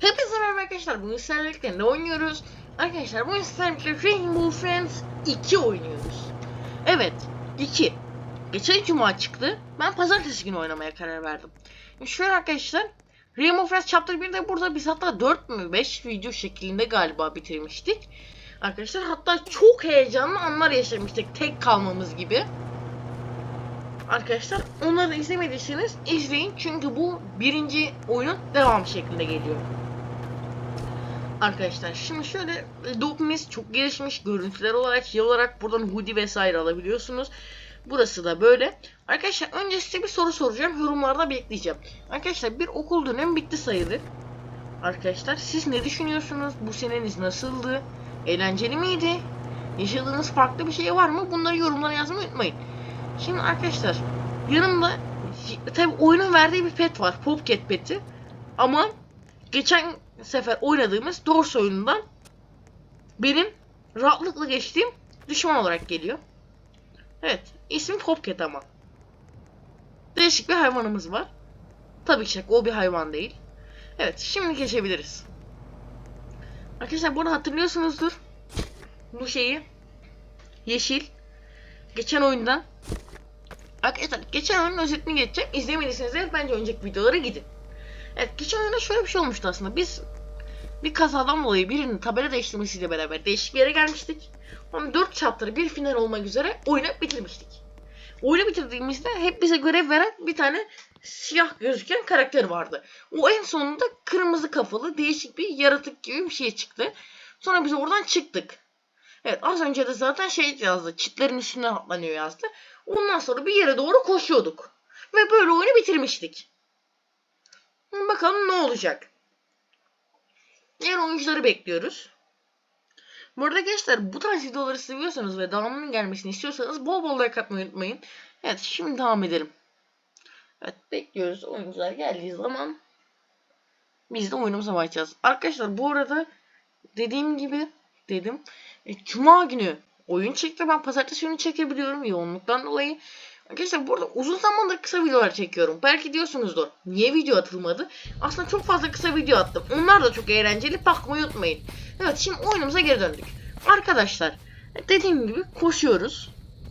Hepinize merhaba arkadaşlar. Bugün sizlerle ne oynuyoruz? Arkadaşlar bugün sizlerle Rainbow Friends 2 oynuyoruz. Evet 2. Geçen cuma çıktı. Ben pazartesi günü oynamaya karar verdim. Şimdi şöyle arkadaşlar. Rainbow Friends Chapter 1'de burada biz hatta 4 mü 5 video şeklinde galiba bitirmiştik. Arkadaşlar hatta çok heyecanlı anlar yaşamıştık tek kalmamız gibi. Arkadaşlar onları izlemediyseniz izleyin çünkü bu birinci oyunun devamı şeklinde geliyor. Arkadaşlar şimdi şöyle dopimiz çok gelişmiş görüntüler olarak şey olarak buradan hoodie vesaire alabiliyorsunuz. Burası da böyle. Arkadaşlar önce size bir soru soracağım. Yorumlarda bekleyeceğim. Arkadaşlar bir okul dönemi bitti sayılır. Arkadaşlar siz ne düşünüyorsunuz? Bu seneniz nasıldı? Eğlenceli miydi? Yaşadığınız farklı bir şey var mı? Bunları yorumlara yazmayı unutmayın. Şimdi arkadaşlar yanımda tabi oyunun verdiği bir pet var. Popcat peti. Ama geçen sefer oynadığımız Doors oyunundan benim rahatlıkla geçtiğim düşman olarak geliyor. Evet. ismi Popcat ama. Değişik bir hayvanımız var. Tabii ki o bir hayvan değil. Evet. Şimdi geçebiliriz. Arkadaşlar bunu hatırlıyorsunuzdur. Bu şeyi. Yeşil. Geçen oyundan Arkadaşlar geçen oyunun özetini geçeceğim. İzlemediyseniz eğer bence önceki videolara gidin. Evet geçen oyunda şöyle bir şey olmuştu aslında. Biz bir kazadan dolayı birinin tabela değiştirmesiyle beraber değişik bir yere gelmiştik. Ama 4 chapter bir final olmak üzere oyunu bitirmiştik. Oyunu bitirdiğimizde hep bize görev veren bir tane siyah gözüken karakter vardı. O en sonunda kırmızı kafalı değişik bir yaratık gibi bir şey çıktı. Sonra biz oradan çıktık. Evet az önce de zaten şey yazdı. Çitlerin üstüne atlanıyor yazdı. Ondan sonra bir yere doğru koşuyorduk. Ve böyle oyunu bitirmiştik. Bakalım ne olacak. Diğer oyuncuları bekliyoruz. Bu arada gençler bu tarz videoları seviyorsanız ve devamının gelmesini istiyorsanız bol bol like atmayı unutmayın. Evet şimdi devam edelim. Evet bekliyoruz oyuncular geldiği zaman biz de oyunumuza başlayacağız. Arkadaşlar bu arada dediğim gibi dedim. E, Cuma günü oyun çekti. Ben pazartesi günü çekebiliyorum yoğunluktan dolayı. Arkadaşlar burada uzun zamandır kısa videolar çekiyorum. Belki diyorsunuzdur niye video atılmadı? Aslında çok fazla kısa video attım. Onlar da çok eğlenceli. Bakmayı unutmayın. Evet şimdi oyunumuza geri döndük. Arkadaşlar dediğim gibi koşuyoruz.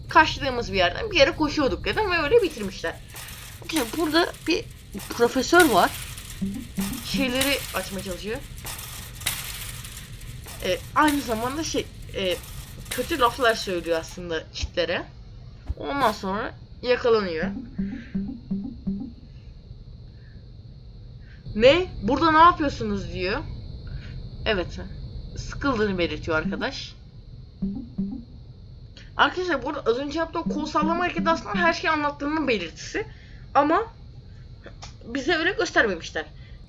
Kaçtığımız bir yerden bir yere koşuyorduk dedim ve öyle bitirmişler. Arkadaşlar burada bir profesör var. Şeyleri açmaya çalışıyor. E, aynı zamanda şey e, kötü laflar söylüyor aslında çitlere. Ondan sonra yakalanıyor. Ne? Burada ne yapıyorsunuz diyor. Evet. Sıkıldığını belirtiyor arkadaş. Arkadaşlar burada az önce yaptığı kol sallama hareketi aslında her şeyi anlattığının belirtisi. Ama bize öyle göstermemişler.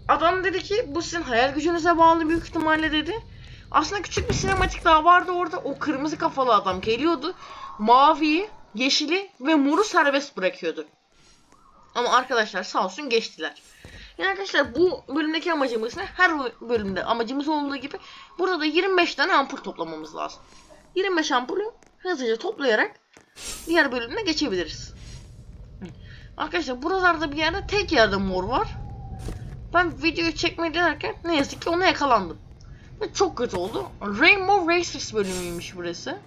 Adam dedi ki bu sizin hayal gücünüze bağlı büyük ihtimalle dedi. Aslında küçük bir sinematik daha vardı orada. O kırmızı kafalı adam geliyordu. Maviyi, yeşili ve moru serbest bırakıyordu. Ama arkadaşlar sağ olsun geçtiler. Yani arkadaşlar bu bölümdeki amacımız ne? Her bölümde amacımız olduğu gibi burada da 25 tane ampul toplamamız lazım. 25 ampulü hızlıca toplayarak diğer bölümüne geçebiliriz. Arkadaşlar buralarda bir yerde tek yerde mor var. Ben videoyu çekmeye denerken ne yazık ki ona yakalandım. Ve çok kötü oldu. Rainbow Racers bölümüymüş burası.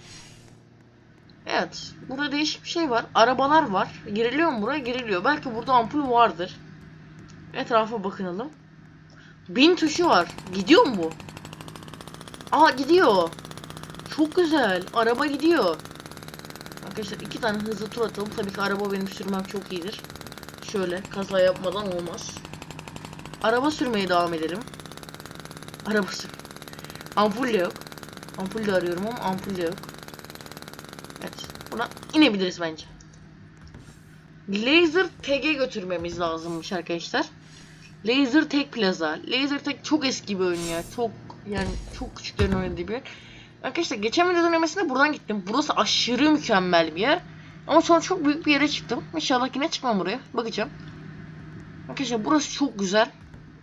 Evet. Burada değişik bir şey var. Arabalar var. Giriliyor mu buraya? Giriliyor. Belki burada ampul vardır. Etrafa bakınalım. Bin tuşu var. Gidiyor mu bu? Aa gidiyor. Çok güzel. Araba gidiyor. Arkadaşlar iki tane hızlı tur atalım. Tabii ki araba benim sürmem çok iyidir. Şöyle kaza yapmadan olmaz. Araba sürmeye devam edelim. Araba sür. Ampul yok. Ampul de arıyorum ama ampul de yok. Buna inebiliriz bence. Laser Tag'e götürmemiz lazımmış arkadaşlar. Laser Tag Plaza. Laser Tag çok eski bir oyun ya. Çok yani çok küçüklerin oynadığı bir yer. Arkadaşlar geçen video dönemesinde buradan gittim. Burası aşırı mükemmel bir yer. Ama sonra çok büyük bir yere çıktım. İnşallah yine çıkmam buraya. Bakacağım. Arkadaşlar burası çok güzel.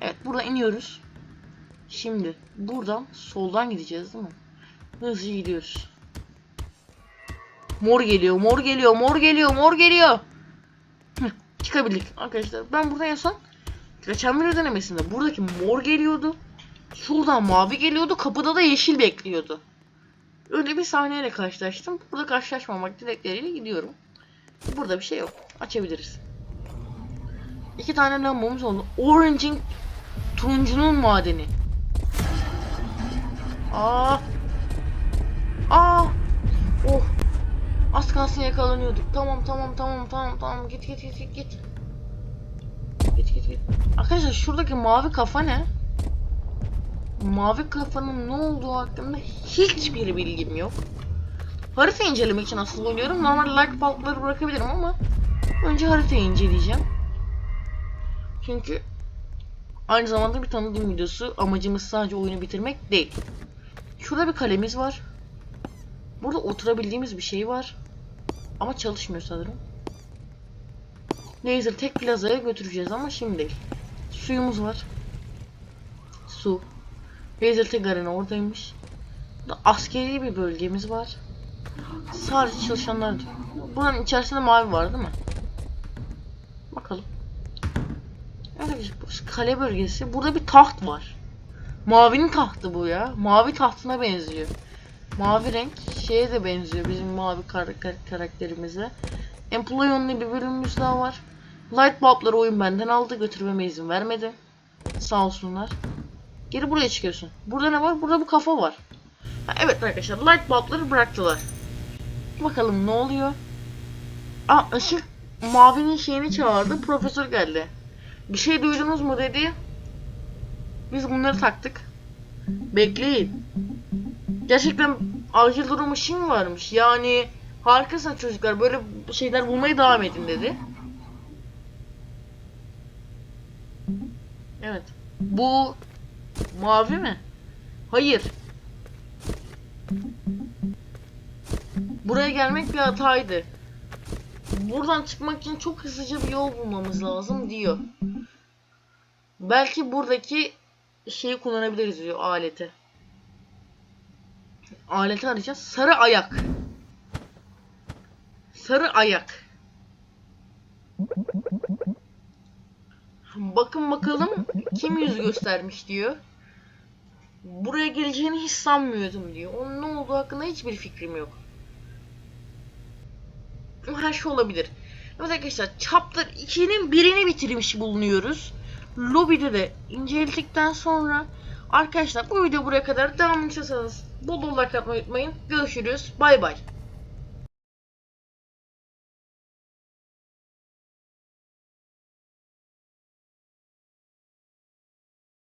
Evet buradan iniyoruz. Şimdi buradan soldan gideceğiz değil mi? Hızlı gidiyoruz. Mor geliyor, mor geliyor, mor geliyor, mor geliyor. Heh, çıkabildik arkadaşlar. Ben burada son geçen bir denemesinde buradaki mor geliyordu. Şuradan mavi geliyordu. Kapıda da yeşil bekliyordu. Öyle bir sahneyle karşılaştım. Burada karşılaşmamak dilekleriyle gidiyorum. Burada bir şey yok. Açabiliriz. İki tane lambamız oldu. Orange'in turuncunun madeni. Aa. Aa. Oh. Az kalsın yakalanıyorduk. Tamam tamam tamam tamam tamam. Git git git git git. Git git git. Arkadaşlar şuradaki mavi kafa ne? Mavi kafanın ne olduğu hakkında hiçbir bilgim yok. Harita incelemek için aslında oynuyorum. Normal like palkları bırakabilirim ama önce haritayı inceleyeceğim. Çünkü aynı zamanda bir tanıtım videosu. Amacımız sadece oyunu bitirmek değil. Şurada bir kalemiz var. Burada oturabildiğimiz bir şey var. Ama çalışmıyor sanırım. Laser tek plazaya götüreceğiz ama şimdi değil. Suyumuz var. Su. Laser tek arena oradaymış. Askeri bir bölgemiz var. Sadece çalışanlar diyor. Buranın içerisinde mavi var değil mi? Bakalım. Burası kale bölgesi. Burada bir taht var. Mavinin tahtı bu ya. Mavi tahtına benziyor. Mavi renk şeye de benziyor bizim mavi kar kar- karakterimize. Employee'nun bir bölümümüz daha var. Light bulb'ları oyun benden aldı. Götürmeme izin vermedi. Sağ olsunlar. Geri buraya çıkıyorsun. Burada ne var? Burada bu kafa var. Ha, evet arkadaşlar light bulb'ları bıraktılar. Bakalım ne oluyor? Aa ışık mavinin şeyini çağırdı. Profesör geldi. Bir şey duydunuz mu dedi. Biz bunları taktık. Bekleyin. Gerçekten acil durum mı varmış? Yani harikasınız çocuklar. Böyle şeyler bulmaya devam edin dedi. Evet. Bu mavi mi? Hayır. Buraya gelmek bir hataydı. Buradan çıkmak için çok hızlıca bir yol bulmamız lazım diyor. Belki buradaki şeyi kullanabiliriz diyor aleti. Aleti arayacağız. Sarı ayak. Sarı ayak. Bakın bakalım kim yüz göstermiş diyor. Buraya geleceğini hiç sanmıyordum diyor. Onun ne olduğu hakkında hiçbir fikrim yok. Her şey olabilir. Evet arkadaşlar chapter 2'nin birini bitirmiş bulunuyoruz. Lobby'de de inceledikten sonra arkadaşlar bu video buraya kadar devam istiyorsanız bol bol like atmayı unutmayın. Görüşürüz. Bay bay.